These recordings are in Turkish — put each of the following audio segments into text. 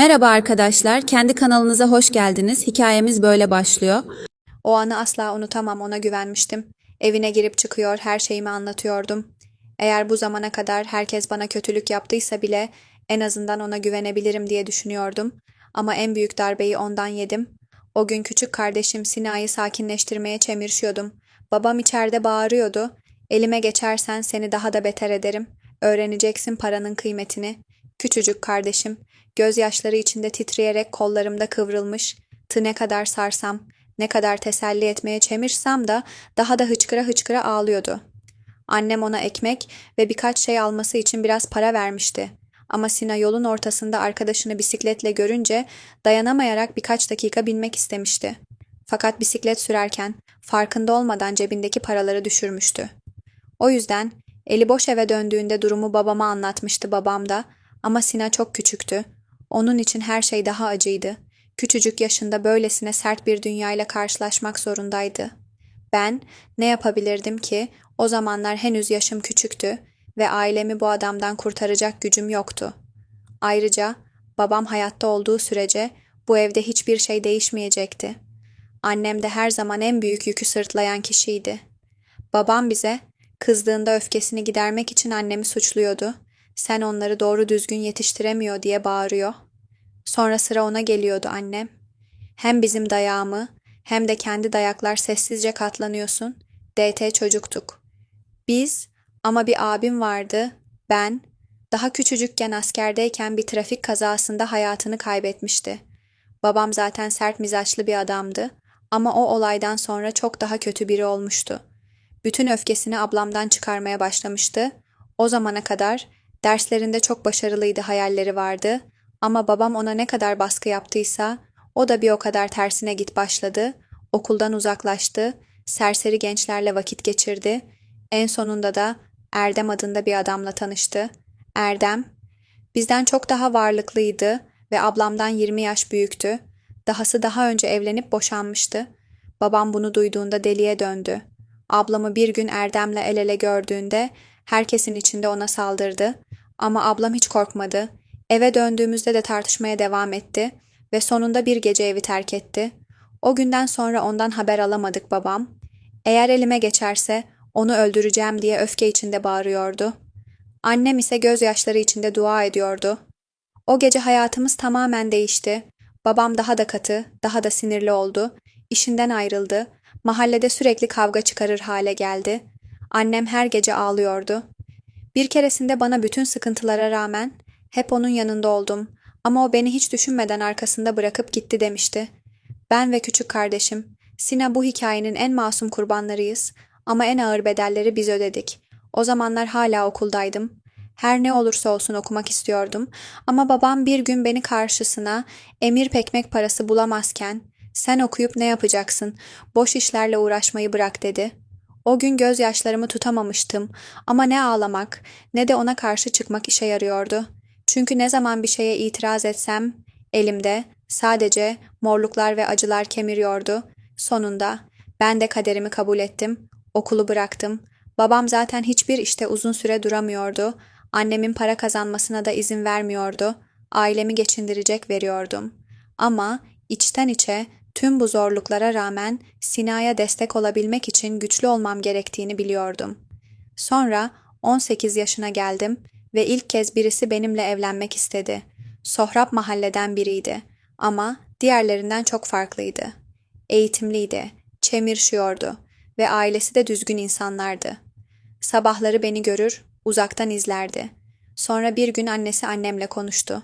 Merhaba arkadaşlar, kendi kanalınıza hoş geldiniz. Hikayemiz böyle başlıyor. O anı asla unutamam, ona güvenmiştim. Evine girip çıkıyor, her şeyimi anlatıyordum. Eğer bu zamana kadar herkes bana kötülük yaptıysa bile en azından ona güvenebilirim diye düşünüyordum. Ama en büyük darbeyi ondan yedim. O gün küçük kardeşim Sina'yı sakinleştirmeye çemirşiyordum. Babam içeride bağırıyordu. Elime geçersen seni daha da beter ederim. Öğreneceksin paranın kıymetini. Küçücük kardeşim, gözyaşları içinde titreyerek kollarımda kıvrılmış. Tı ne kadar sarsam, ne kadar teselli etmeye çemirsem de daha da hıçkıra hıçkıra ağlıyordu. Annem ona ekmek ve birkaç şey alması için biraz para vermişti. Ama Sina yolun ortasında arkadaşını bisikletle görünce dayanamayarak birkaç dakika binmek istemişti. Fakat bisiklet sürerken farkında olmadan cebindeki paraları düşürmüştü. O yüzden eli boş eve döndüğünde durumu babama anlatmıştı babam da ama Sina çok küçüktü. Onun için her şey daha acıydı. Küçücük yaşında böylesine sert bir dünyayla karşılaşmak zorundaydı. Ben ne yapabilirdim ki o zamanlar henüz yaşım küçüktü ve ailemi bu adamdan kurtaracak gücüm yoktu. Ayrıca babam hayatta olduğu sürece bu evde hiçbir şey değişmeyecekti. Annem de her zaman en büyük yükü sırtlayan kişiydi. Babam bize kızdığında öfkesini gidermek için annemi suçluyordu. Sen onları doğru düzgün yetiştiremiyor diye bağırıyor. Sonra sıra ona geliyordu annem. Hem bizim dayağımı hem de kendi dayaklar sessizce katlanıyorsun. DT çocuktuk. Biz ama bir abim vardı. Ben daha küçücükken askerdeyken bir trafik kazasında hayatını kaybetmişti. Babam zaten sert mizaçlı bir adamdı ama o olaydan sonra çok daha kötü biri olmuştu. Bütün öfkesini ablamdan çıkarmaya başlamıştı. O zamana kadar derslerinde çok başarılıydı, hayalleri vardı ama babam ona ne kadar baskı yaptıysa o da bir o kadar tersine git başladı. Okuldan uzaklaştı, serseri gençlerle vakit geçirdi. En sonunda da Erdem adında bir adamla tanıştı. Erdem bizden çok daha varlıklıydı ve ablamdan 20 yaş büyüktü. Dahası daha önce evlenip boşanmıştı. Babam bunu duyduğunda deliye döndü. Ablamı bir gün Erdem'le el ele gördüğünde herkesin içinde ona saldırdı. Ama ablam hiç korkmadı. Eve döndüğümüzde de tartışmaya devam etti ve sonunda bir gece evi terk etti. O günden sonra ondan haber alamadık babam. Eğer elime geçerse onu öldüreceğim diye öfke içinde bağırıyordu. Annem ise gözyaşları içinde dua ediyordu. O gece hayatımız tamamen değişti. Babam daha da katı, daha da sinirli oldu. İşinden ayrıldı. Mahallede sürekli kavga çıkarır hale geldi. Annem her gece ağlıyordu. Bir keresinde bana bütün sıkıntılara rağmen hep onun yanında oldum ama o beni hiç düşünmeden arkasında bırakıp gitti demişti. Ben ve küçük kardeşim Sina bu hikayenin en masum kurbanlarıyız ama en ağır bedelleri biz ödedik. O zamanlar hala okuldaydım. Her ne olursa olsun okumak istiyordum ama babam bir gün beni karşısına emir pekmek parası bulamazken sen okuyup ne yapacaksın? Boş işlerle uğraşmayı bırak dedi. O gün gözyaşlarımı tutamamıştım ama ne ağlamak ne de ona karşı çıkmak işe yarıyordu. Çünkü ne zaman bir şeye itiraz etsem elimde sadece morluklar ve acılar kemiriyordu. Sonunda ben de kaderimi kabul ettim. Okulu bıraktım. Babam zaten hiçbir işte uzun süre duramıyordu. Annemin para kazanmasına da izin vermiyordu. Ailemi geçindirecek veriyordum. Ama içten içe tüm bu zorluklara rağmen Sina'ya destek olabilmek için güçlü olmam gerektiğini biliyordum. Sonra 18 yaşına geldim ve ilk kez birisi benimle evlenmek istedi. Sohrab mahalleden biriydi ama diğerlerinden çok farklıydı. Eğitimliydi, çemirşiyordu ve ailesi de düzgün insanlardı. Sabahları beni görür, uzaktan izlerdi. Sonra bir gün annesi annemle konuştu.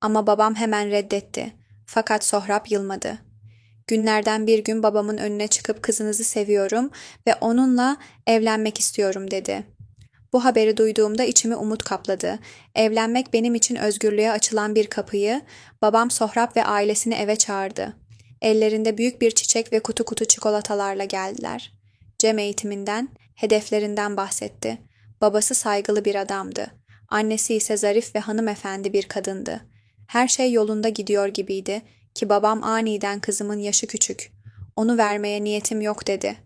Ama babam hemen reddetti. Fakat Sohrab yılmadı. Günlerden bir gün babamın önüne çıkıp kızınızı seviyorum ve onunla evlenmek istiyorum dedi. Bu haberi duyduğumda içimi umut kapladı. Evlenmek benim için özgürlüğe açılan bir kapıyı, babam Sohrab ve ailesini eve çağırdı. Ellerinde büyük bir çiçek ve kutu kutu çikolatalarla geldiler. Cem eğitiminden, hedeflerinden bahsetti. Babası saygılı bir adamdı. Annesi ise zarif ve hanımefendi bir kadındı. Her şey yolunda gidiyor gibiydi ki babam aniden kızımın yaşı küçük. Onu vermeye niyetim yok dedi.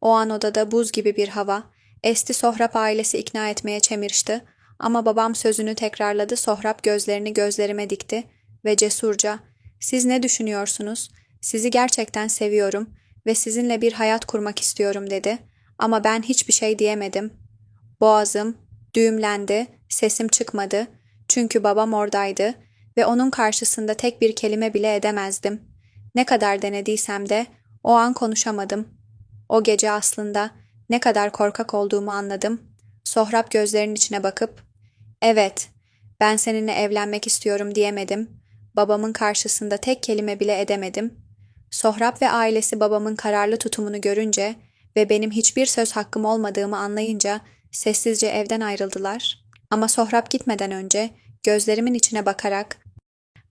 O an odada buz gibi bir hava. Esti Sohrab ailesi ikna etmeye çemirişti. Ama babam sözünü tekrarladı. Sohrab gözlerini gözlerime dikti. ve cesurca "Siz ne düşünüyorsunuz? Sizi gerçekten seviyorum ve sizinle bir hayat kurmak istiyorum." dedi. Ama ben hiçbir şey diyemedim. Boğazım düğümlendi, sesim çıkmadı. Çünkü babam oradaydı ve onun karşısında tek bir kelime bile edemezdim. Ne kadar denediysem de o an konuşamadım. O gece aslında ne kadar korkak olduğumu anladım. Sohrab gözlerinin içine bakıp, "Evet, ben seninle evlenmek istiyorum." diyemedim. Babamın karşısında tek kelime bile edemedim. Sohrab ve ailesi babamın kararlı tutumunu görünce ve benim hiçbir söz hakkım olmadığımı anlayınca sessizce evden ayrıldılar. Ama Sohrab gitmeden önce gözlerimin içine bakarak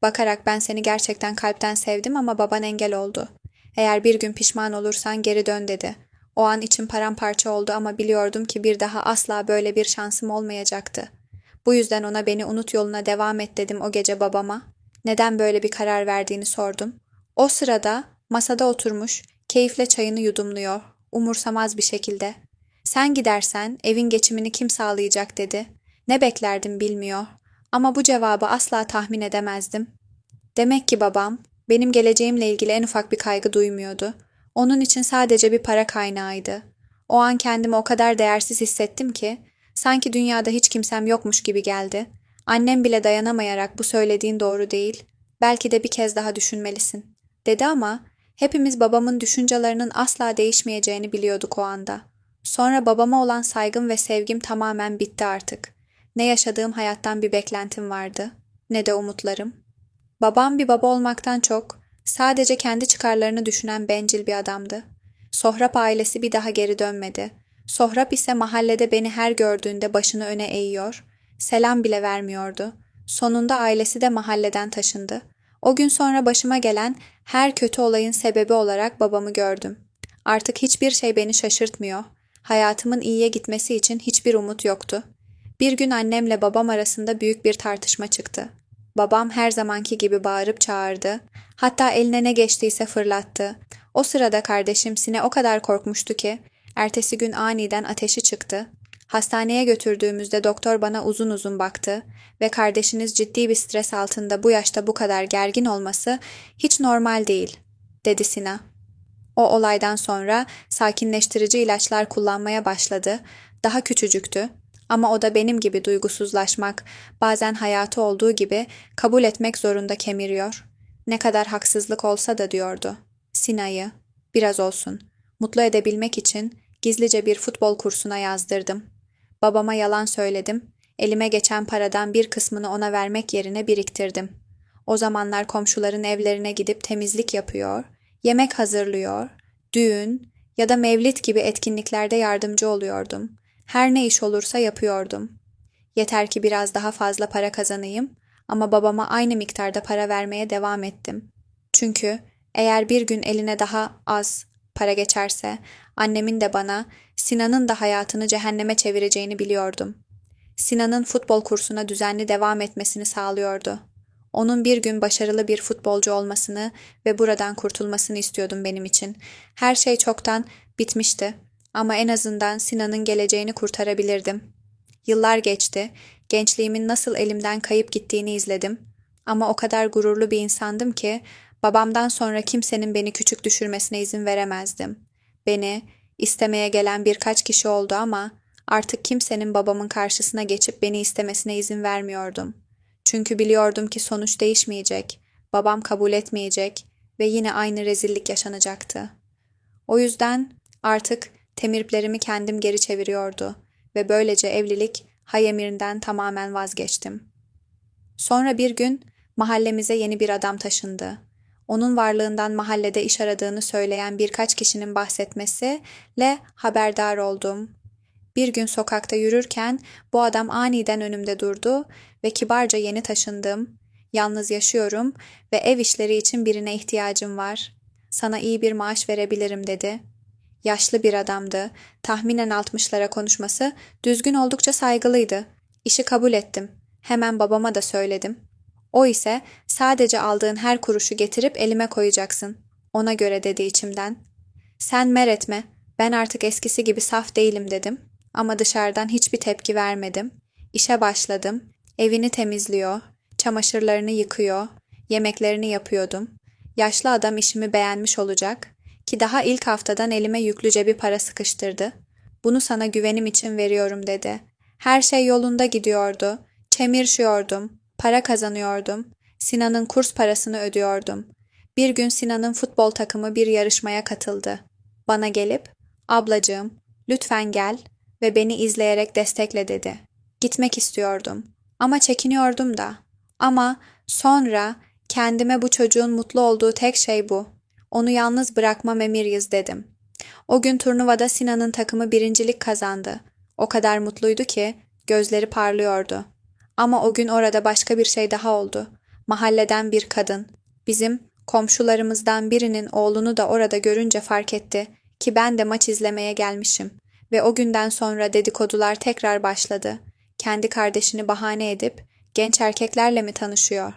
bakarak ben seni gerçekten kalpten sevdim ama baban engel oldu. Eğer bir gün pişman olursan geri dön dedi. O an içim paramparça oldu ama biliyordum ki bir daha asla böyle bir şansım olmayacaktı. Bu yüzden ona beni unut yoluna devam et dedim o gece babama. Neden böyle bir karar verdiğini sordum. O sırada masada oturmuş, keyifle çayını yudumluyor, umursamaz bir şekilde. Sen gidersen evin geçimini kim sağlayacak dedi. Ne beklerdim bilmiyor. Ama bu cevabı asla tahmin edemezdim. Demek ki babam benim geleceğimle ilgili en ufak bir kaygı duymuyordu. Onun için sadece bir para kaynağıydı. O an kendimi o kadar değersiz hissettim ki sanki dünyada hiç kimsem yokmuş gibi geldi. Annem bile dayanamayarak bu söylediğin doğru değil. Belki de bir kez daha düşünmelisin. Dedi ama hepimiz babamın düşüncelerinin asla değişmeyeceğini biliyorduk o anda. Sonra babama olan saygım ve sevgim tamamen bitti artık. Ne yaşadığım hayattan bir beklentim vardı, ne de umutlarım. Babam bir baba olmaktan çok, sadece kendi çıkarlarını düşünen bencil bir adamdı. Sohrab ailesi bir daha geri dönmedi. Sohrab ise mahallede beni her gördüğünde başını öne eğiyor, selam bile vermiyordu. Sonunda ailesi de mahalleden taşındı. O gün sonra başıma gelen her kötü olayın sebebi olarak babamı gördüm. Artık hiçbir şey beni şaşırtmıyor. Hayatımın iyiye gitmesi için hiçbir umut yoktu. Bir gün annemle babam arasında büyük bir tartışma çıktı. Babam her zamanki gibi bağırıp çağırdı. Hatta eline ne geçtiyse fırlattı. O sırada kardeşim Sine o kadar korkmuştu ki ertesi gün aniden ateşi çıktı. Hastaneye götürdüğümüzde doktor bana uzun uzun baktı ve kardeşiniz ciddi bir stres altında bu yaşta bu kadar gergin olması hiç normal değil, dedi Sina. O olaydan sonra sakinleştirici ilaçlar kullanmaya başladı. Daha küçücüktü ama o da benim gibi duygusuzlaşmak, bazen hayatı olduğu gibi kabul etmek zorunda kemiriyor. Ne kadar haksızlık olsa da diyordu. Sina'yı, biraz olsun, mutlu edebilmek için gizlice bir futbol kursuna yazdırdım. Babama yalan söyledim. Elime geçen paradan bir kısmını ona vermek yerine biriktirdim. O zamanlar komşuların evlerine gidip temizlik yapıyor, yemek hazırlıyor, düğün ya da mevlit gibi etkinliklerde yardımcı oluyordum. Her ne iş olursa yapıyordum. Yeter ki biraz daha fazla para kazanayım ama babama aynı miktarda para vermeye devam ettim. Çünkü eğer bir gün eline daha az para geçerse annemin de bana, Sinan'ın da hayatını cehenneme çevireceğini biliyordum. Sinan'ın futbol kursuna düzenli devam etmesini sağlıyordu. Onun bir gün başarılı bir futbolcu olmasını ve buradan kurtulmasını istiyordum benim için. Her şey çoktan bitmişti ama en azından Sinan'ın geleceğini kurtarabilirdim. Yıllar geçti, gençliğimin nasıl elimden kayıp gittiğini izledim. Ama o kadar gururlu bir insandım ki babamdan sonra kimsenin beni küçük düşürmesine izin veremezdim. Beni istemeye gelen birkaç kişi oldu ama artık kimsenin babamın karşısına geçip beni istemesine izin vermiyordum. Çünkü biliyordum ki sonuç değişmeyecek, babam kabul etmeyecek ve yine aynı rezillik yaşanacaktı. O yüzden artık temirplerimi kendim geri çeviriyordu ve böylece evlilik Hayemirinden tamamen vazgeçtim. Sonra bir gün mahallemize yeni bir adam taşındı. Onun varlığından mahallede iş aradığını söyleyen birkaç kişinin bahsetmesiyle haberdar oldum. Bir gün sokakta yürürken bu adam aniden önümde durdu ve kibarca yeni taşındım. Yalnız yaşıyorum ve ev işleri için birine ihtiyacım var. Sana iyi bir maaş verebilirim dedi. Yaşlı bir adamdı. Tahminen altmışlara konuşması düzgün oldukça saygılıydı. İşi kabul ettim. Hemen babama da söyledim. O ise sadece aldığın her kuruşu getirip elime koyacaksın. Ona göre dedi içimden. Sen mer etme. Ben artık eskisi gibi saf değilim dedim. Ama dışarıdan hiçbir tepki vermedim. İşe başladım. Evini temizliyor, çamaşırlarını yıkıyor, Yemeklerini yapıyordum. Yaşlı adam işimi beğenmiş olacak ki daha ilk haftadan elime yüklüce bir para sıkıştırdı. Bunu sana güvenim için veriyorum dedi. Her şey yolunda gidiyordu. Çemirşiyordum. Para kazanıyordum. Sinan'ın kurs parasını ödüyordum. Bir gün Sinan'ın futbol takımı bir yarışmaya katıldı. Bana gelip, ablacığım, lütfen gel ve beni izleyerek destekle dedi. Gitmek istiyordum. Ama çekiniyordum da. Ama sonra kendime bu çocuğun mutlu olduğu tek şey bu. Onu yalnız bırakmam emiriyiz dedim. O gün turnuvada Sinan'ın takımı birincilik kazandı. O kadar mutluydu ki gözleri parlıyordu. Ama o gün orada başka bir şey daha oldu. Mahalleden bir kadın, bizim komşularımızdan birinin oğlunu da orada görünce fark etti ki ben de maç izlemeye gelmişim. Ve o günden sonra dedikodular tekrar başladı. Kendi kardeşini bahane edip genç erkeklerle mi tanışıyor?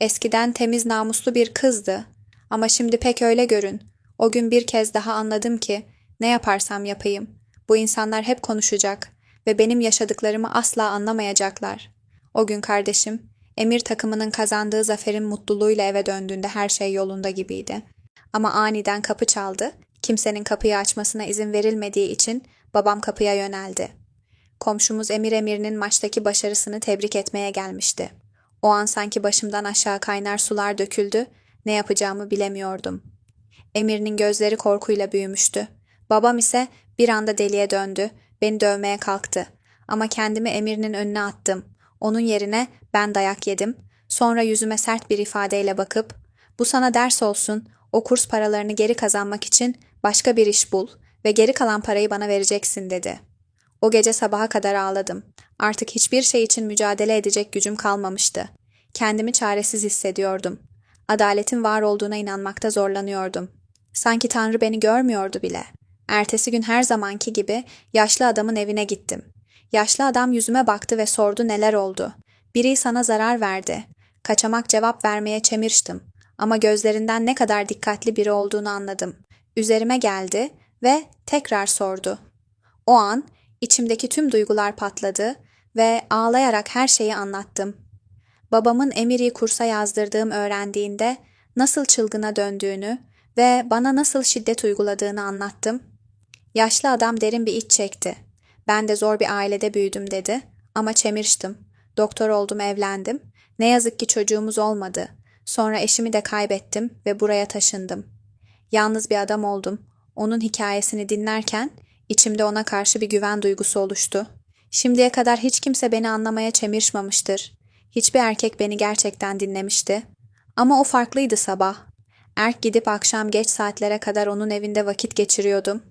Eskiden temiz namuslu bir kızdı. Ama şimdi pek öyle görün. O gün bir kez daha anladım ki ne yaparsam yapayım. Bu insanlar hep konuşacak ve benim yaşadıklarımı asla anlamayacaklar. O gün kardeşim, Emir takımının kazandığı zaferin mutluluğuyla eve döndüğünde her şey yolunda gibiydi. Ama aniden kapı çaldı. Kimsenin kapıyı açmasına izin verilmediği için babam kapıya yöneldi. Komşumuz Emir Emir'in maçtaki başarısını tebrik etmeye gelmişti. O an sanki başımdan aşağı kaynar sular döküldü, ne yapacağımı bilemiyordum. Emir'in gözleri korkuyla büyümüştü. Babam ise bir anda deliye döndü, beni dövmeye kalktı. Ama kendimi Emir'in önüne attım. Onun yerine ben dayak yedim. Sonra yüzüme sert bir ifadeyle bakıp, bu sana ders olsun, o kurs paralarını geri kazanmak için başka bir iş bul ve geri kalan parayı bana vereceksin dedi. O gece sabaha kadar ağladım. Artık hiçbir şey için mücadele edecek gücüm kalmamıştı. Kendimi çaresiz hissediyordum. Adaletin var olduğuna inanmakta zorlanıyordum. Sanki Tanrı beni görmüyordu bile. Ertesi gün her zamanki gibi yaşlı adamın evine gittim. Yaşlı adam yüzüme baktı ve sordu neler oldu. Biri sana zarar verdi. Kaçamak cevap vermeye çemirştim. Ama gözlerinden ne kadar dikkatli biri olduğunu anladım. Üzerime geldi ve tekrar sordu. O an içimdeki tüm duygular patladı ve ağlayarak her şeyi anlattım. Babamın Emir'i kursa yazdırdığım öğrendiğinde nasıl çılgına döndüğünü ve bana nasıl şiddet uyguladığını anlattım. Yaşlı adam derin bir iç çekti. Ben de zor bir ailede büyüdüm dedi ama çemirştim. Doktor oldum evlendim. Ne yazık ki çocuğumuz olmadı. Sonra eşimi de kaybettim ve buraya taşındım. Yalnız bir adam oldum. Onun hikayesini dinlerken içimde ona karşı bir güven duygusu oluştu. Şimdiye kadar hiç kimse beni anlamaya çemirşmamıştır. Hiçbir erkek beni gerçekten dinlemişti. Ama o farklıydı sabah. Erk gidip akşam geç saatlere kadar onun evinde vakit geçiriyordum.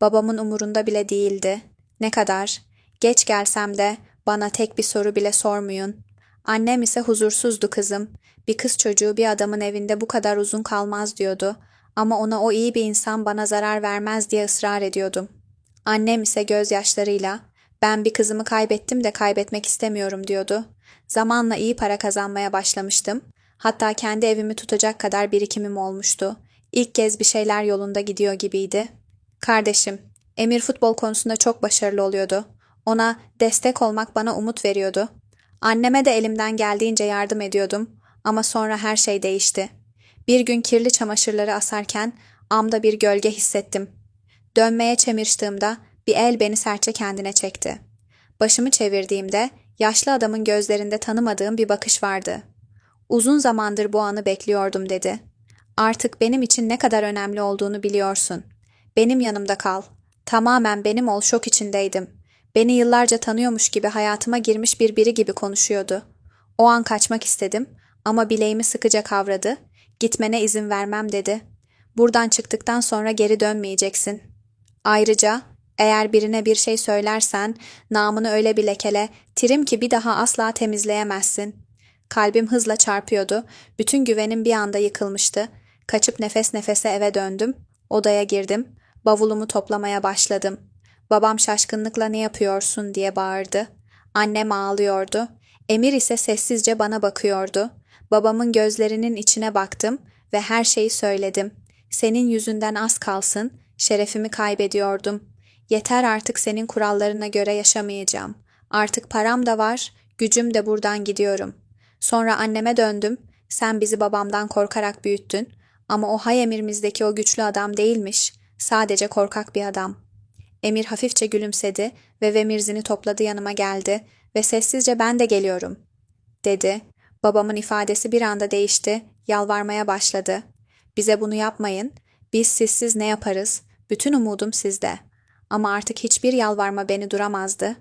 Babamın umurunda bile değildi. Ne kadar? Geç gelsem de bana tek bir soru bile sormuyun. Annem ise huzursuzdu kızım. Bir kız çocuğu bir adamın evinde bu kadar uzun kalmaz diyordu. Ama ona o iyi bir insan bana zarar vermez diye ısrar ediyordum. Annem ise gözyaşlarıyla ben bir kızımı kaybettim de kaybetmek istemiyorum diyordu. Zamanla iyi para kazanmaya başlamıştım. Hatta kendi evimi tutacak kadar birikimim olmuştu. İlk kez bir şeyler yolunda gidiyor gibiydi. Kardeşim, Emir futbol konusunda çok başarılı oluyordu. Ona destek olmak bana umut veriyordu. Anneme de elimden geldiğince yardım ediyordum ama sonra her şey değişti. Bir gün kirli çamaşırları asarken amda bir gölge hissettim. Dönmeye çemirştığımda bir el beni sertçe kendine çekti. Başımı çevirdiğimde yaşlı adamın gözlerinde tanımadığım bir bakış vardı. Uzun zamandır bu anı bekliyordum dedi. Artık benim için ne kadar önemli olduğunu biliyorsun. Benim yanımda kal. Tamamen benim ol şok içindeydim. Beni yıllarca tanıyormuş gibi hayatıma girmiş bir biri gibi konuşuyordu. O an kaçmak istedim ama bileğimi sıkıca kavradı. Gitmene izin vermem dedi. Buradan çıktıktan sonra geri dönmeyeceksin. Ayrıca eğer birine bir şey söylersen namını öyle bir lekele, tirim ki bir daha asla temizleyemezsin. Kalbim hızla çarpıyordu. Bütün güvenim bir anda yıkılmıştı. Kaçıp nefes nefese eve döndüm. Odaya girdim. Bavulumu toplamaya başladım. Babam şaşkınlıkla ne yapıyorsun diye bağırdı. Annem ağlıyordu. Emir ise sessizce bana bakıyordu. Babamın gözlerinin içine baktım ve her şeyi söyledim. Senin yüzünden az kalsın, şerefimi kaybediyordum. Yeter artık senin kurallarına göre yaşamayacağım. Artık param da var, gücüm de buradan gidiyorum. Sonra anneme döndüm Sen bizi babamdan korkarak büyüttün ama o hay emirimizdeki o güçlü adam değilmiş. Sadece korkak bir adam. Emir hafifçe gülümsedi ve vemirzini topladı yanıma geldi ve sessizce ben de geliyorum dedi. Babamın ifadesi bir anda değişti, yalvarmaya başladı. Bize bunu yapmayın, biz sizsiz ne yaparız, bütün umudum sizde. Ama artık hiçbir yalvarma beni duramazdı.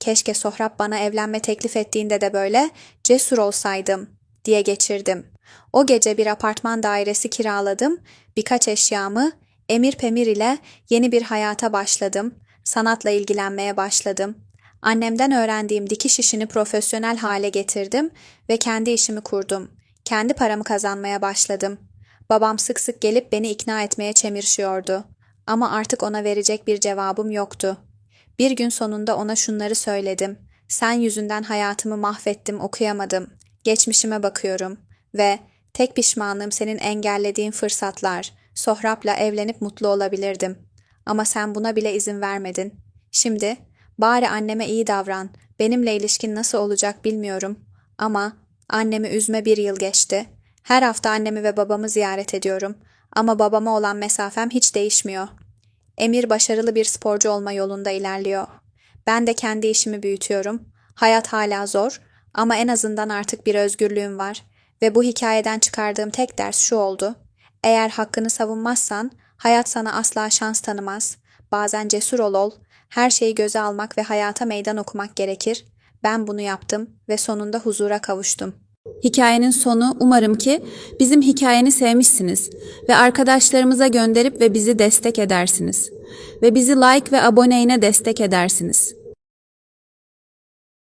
Keşke Sohrab bana evlenme teklif ettiğinde de böyle cesur olsaydım diye geçirdim. O gece bir apartman dairesi kiraladım, birkaç eşyamı, emir pemir ile yeni bir hayata başladım, sanatla ilgilenmeye başladım. Annemden öğrendiğim dikiş işini profesyonel hale getirdim ve kendi işimi kurdum. Kendi paramı kazanmaya başladım. Babam sık sık gelip beni ikna etmeye çemirşiyordu. Ama artık ona verecek bir cevabım yoktu. Bir gün sonunda ona şunları söyledim. Sen yüzünden hayatımı mahvettim, okuyamadım. Geçmişime bakıyorum ve tek pişmanlığım senin engellediğin fırsatlar. Sohrab'la evlenip mutlu olabilirdim. Ama sen buna bile izin vermedin. Şimdi bari anneme iyi davran. Benimle ilişkin nasıl olacak bilmiyorum. Ama annemi üzme bir yıl geçti. Her hafta annemi ve babamı ziyaret ediyorum. Ama babama olan mesafem hiç değişmiyor. Emir başarılı bir sporcu olma yolunda ilerliyor. Ben de kendi işimi büyütüyorum. Hayat hala zor ama en azından artık bir özgürlüğüm var. Ve bu hikayeden çıkardığım tek ders şu oldu. Eğer hakkını savunmazsan hayat sana asla şans tanımaz. Bazen cesur ol ol. Her şeyi göze almak ve hayata meydan okumak gerekir. Ben bunu yaptım ve sonunda huzura kavuştum. Hikayenin sonu umarım ki bizim hikayeni sevmişsiniz ve arkadaşlarımıza gönderip ve bizi destek edersiniz. Ve bizi like ve aboneyle destek edersiniz.